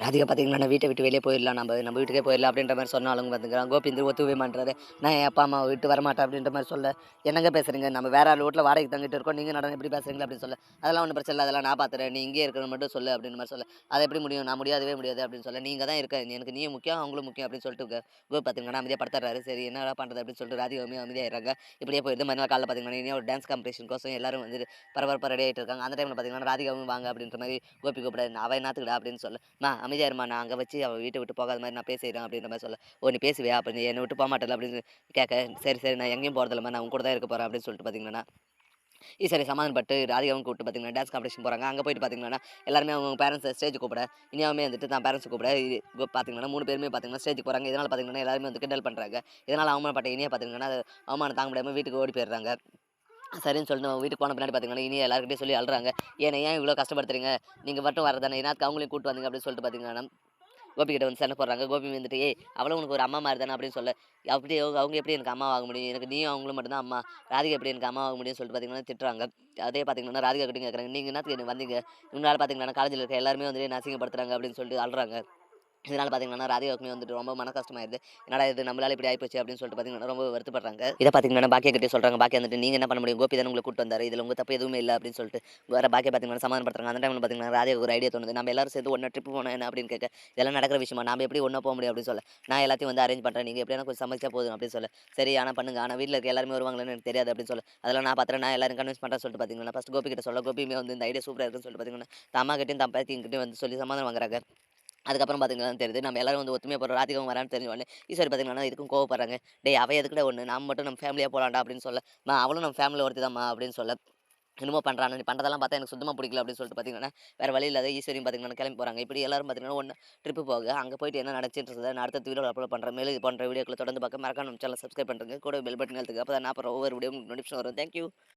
ராதிகா பார்த்தீங்கன்னா வீட்டை விட்டு வெளியே போயிடலாம் நம்ம நம்ம வீட்டுக்கே போயிடலாம் அப்படின்ற மாதிரி சொன்னாலும் பார்த்துக்கிறான் கோபிந்தர் ஒத்துவே மாட்டாரு நான் என் அப்பா அம்மா விட்டு வரமாட்டேன் அப்படின்ற மாதிரி சொல்ல. என்னங்க பேசுறீங்க? நம்ம வேற ஆள் வீட்டில் வாடகைக்கு தங்கிட்டு இருக்கோம். நீங்கள் நடனம் எப்படி பேசுறீங்களா அப்படின்னு சொல்ல. அதெல்லாம் ஒன்றும் பிரச்சனை இல்லை அதெல்லாம் நான் பார்த்துறேன் நீ இங்கே இருக்கணும் மட்டும் சொல்லு அப்படின்ற மாதிரி சொல்ல. அது எப்படி முடியும்? நான் முடியாதவே முடியாது அப்படின்னு சொல்ல. நீங்கள் தான் இருக்க. எனக்கு நீ முக்கியம் அவங்களும் முக்கியம் அப்படின்னு சொல்லிட்டு கோ- கோபி பார்த்தீங்கன்னா அமைதியாக படுத்துறாரு. சரி என்ன பண்ணுறது அப்படின்னு சொல்லிட்டு ராதிகாவுமே அமைதியாகிறாங்க இப்படியே போயிடுது மறுநாள் காலையில் பார்த்தீங்கன்னா இனியும் ஒரு டான்ஸ் காம்படிஷன் கோசம் எல்லாரும் வந்து பரபரப்பாக ரெடி ஆகிட்டு இருக்காங்க. அந்த டைமில் பார்த்தீங்கன்னா ராதிகாவும் வாங்க அப்படின்ற மாதிரி கோபி கூப்பிடாது அவன் என்னத்துக்கிடா அப்படின்னு சொல்ல. மா அமைதியாருமா நான் அங்கே வச்சு அவள் வீட்டை விட்டு போகாத மாதிரி நான் பேசிடுறேன் அப்படின்ற மாதிரி சொல்ல ஓ நீ பேசுவியா? அப்படின்னு என்னை விட்டு போக மாட்டல அப்படின்னு கேட்க சரி சரி நான் எங்கேயும் போகிறதில்லம்மா நான் உங்க கூட தான் இருக்க போகிறேன் அப்படின்னு சொல்லிட்டு பார்த்தீங்கன்னா ஈ சரி சமாதானப்பட்டு ராதிகாவும் கூப்பிட்டு பார்த்தீங்கன்னா டான்ஸ் காம்படிஷன் போகிறாங்க அங்கே போயிட்டு பார்த்தீங்கன்னா எல்லாருமே அவங்க பேரண்ட்ஸ் ஸ்டேஜ் கூப்பிட இனியாவுமே வந்துட்டு தான் பேரண்ட்ஸ் கூப்பிட பார்த்தீங்கன்னா மூணு பேருமே பார்த்தீங்கன்னா ஸ்டேஜ் போகிறாங்க இதனால் பார்த்தீங்கன்னா எல்லாருமே வந்து கிண்டல் பண்ணுறாங்க இதனால் அவமானப்பட்ட இனியா பார்த்தீங்கன்னா அவமானம் தாங்க முடியாமல் வீட்டுக்கு ஓடி போயிடுறாங்க. சரின்னு சொல்லிட்டு நம்ம வீட்டுக்கு போன பின்னாடி பார்த்தீங்கன்னா இனி எல்லாருக்கிட்டையும் சொல்லி அழுறாங்க. ஏன்னா ஏன் இவ்வளோ கஷ்டப்படுத்துறீங்க? நீங்கள் மட்டும் வரதானே ஏன்னா அவங்களையும் கூட்டு வந்தீங்க? அப்படின்னு சொல்லிட்டு பார்த்தீங்கன்னா கோபி கிட்ட வந்து சண்டை போடுறாங்க. கோபி வந்துட்டு ஏய் அவளும் உனக்கு ஒரு அம்மா மாதிரி தானே? அப்படின்னு சொல்ல அப்படி அவங்க அவங்க எப்படி எனக்கு அம்மா ஆக முடியும்? எனக்கு நீயும் அவங்களும் மட்டும்தான் அம்மா. ராதிகா எப்படி எனக்கு அம்மா ஆக முடியும்னு சொல்லிட்டு பார்த்தீங்கன்னா திட்டுறாங்க. அதே பார்த்தீங்கன்னா ராதிகா கிட்டே கேட்குறாங்க நீங்கள் என்னத்துக்கு எனக்கு வந்தீங்க? முன்னால் பார்த்தீங்கன்னா காலேஜில் இருக்க எல்லாருமே வந்துட்டு என்ன அசிங்கப்படுத்துறாங்க அப்படின்னு சொல்லிட்டு அழுறாங்க. இதனால் பார்த்தீங்கன்னா ராதிகாவுக்குமே வந்துட்டு ரொம்ப மன கஷ்டமாயிருது. என்னடா இது நம்மளால இப்படி ஆயிப்போச்சு அப்படின்னு சொல்லிட்டு பார்த்தீங்கன்னா ரொம்ப வருத்தப்படுறாங்க. இதை பார்த்தீங்கன்னா பாக்கிய கிட்டே சொல்கிறாங்க பாக்கியா வந்துட்டு நீங்கள் என்ன பண்ண முடியும்? கோபி தானே உங்களை கூட்டு வந்தார். இதில் உங்கள் தப்பு எதுவுமே இல்லை. அப்படின்னு சொல்லிட்டு வேறு பாக்கிய பார்த்தீங்கன்னா சமாதானப்படுத்துறாங்க. அந்த டைமில் பார்த்தீங்கன்னா ராதிகா ஒரு ஐடியா தோணுது. நம்ம எல்லாரும் சேர்ந்து ஒன்றா ட்ரிப் போனோம் என்ன? அப்படின்னு கேட்க இதெல்லாம் நடக்கிற விஷயமா? நம்ம எப்படி ஒன்றா போக முடியும்? அப்படின்னு சொல்ல நான் எல்லாத்தையும் வந்து அரேஞ்ச் பண்ணுறேன் நீங்கள் எப்படியான கொஞ்சம் சமைச்சா போதும். அப்படின்னு சொல்ல சரி ஆனால் பண்ணுங்க. ஆனால் வீட்டில் இருக்க எல்லாருமே வருவாங்களேன்னு எனக்கு தெரியாது. அப்படின்னு சொல்ல அதெல்லாம் நான் பார்த்துறேன் நான் எல்லாரும் கன்வின்ஸ் பண்ணுறேன் சொல்லிட்டு பார்த்தீங்கன்னா ஃபஸ்ட் கோபி கிட்ட சொல்ல கோபியுமே வந்து இந்த ஐடியா சூப்பராக இருக்குன்னு சொல்லிட்டு பார்த்தீங்கன்னா தம்மா கிட்டையும் தம் பேத்திங்கிட்டையும் வந்து சொல்லி சமாதானம் வாங்குறாங்க. அதுக்கப்புறம் பார்த்தீங்கன்னா தெரியுது. நம்ம எல்லாரும் வந்து ஒத்துமையாக போகிற ராதிகாவும் வரான்னு தெரிஞ்ச உடனே ஈஸ்வரி பார்த்தீங்கன்னா இதுக்கும் கோவப்படுறாங்க. டே அவை எதுக்கிட்ட ஒன்று நம்ம மட்டும் நம்ம ஃபேமிலியாக போகலாண்டா அப்படின்னு சொல்ல. மா அவளும் நம்ம ஃபேமிலியில் ஒருத்தி தான்மா அப்படின்னு சொல்ல. என்னமோ பண்ணுறான் நீ பண்ணுறதெல்லாம் பார்த்தா எனக்கு சுத்தமாக பிடிக்கல அப்படின்னு சொல்லிட்டு பார்த்தீங்கன்னா வேறு வழி இல்லாத ஈஸ்வரியும் பார்த்தீங்கன்னா கிளம்பி போகிறாங்க இப்படி எல்லாரும் பார்த்தீங்கன்னா ஒன்று ட்ரிப்பு போக அங்கே போயிட்டு என்ன நடந்துச்சுன்றதை நான் அடுத்த வீடியோ அப்லோட் பண்ணுறேன் மேலே இது போன்ற வீடியோக்களை தொடர்ந்து பார்க்க மறக்காம நம்ம சேனல் சப்ஸ்கிரைப் பண்ணுறேங்க கூட பெல் பட்டன் எழுத்துக்கு அப்போ தான் நான் அப்புறம் ஒவ்வொரு வீடியோ நோட்டிஃபிகேஷன் வரும். தேங்க்யூ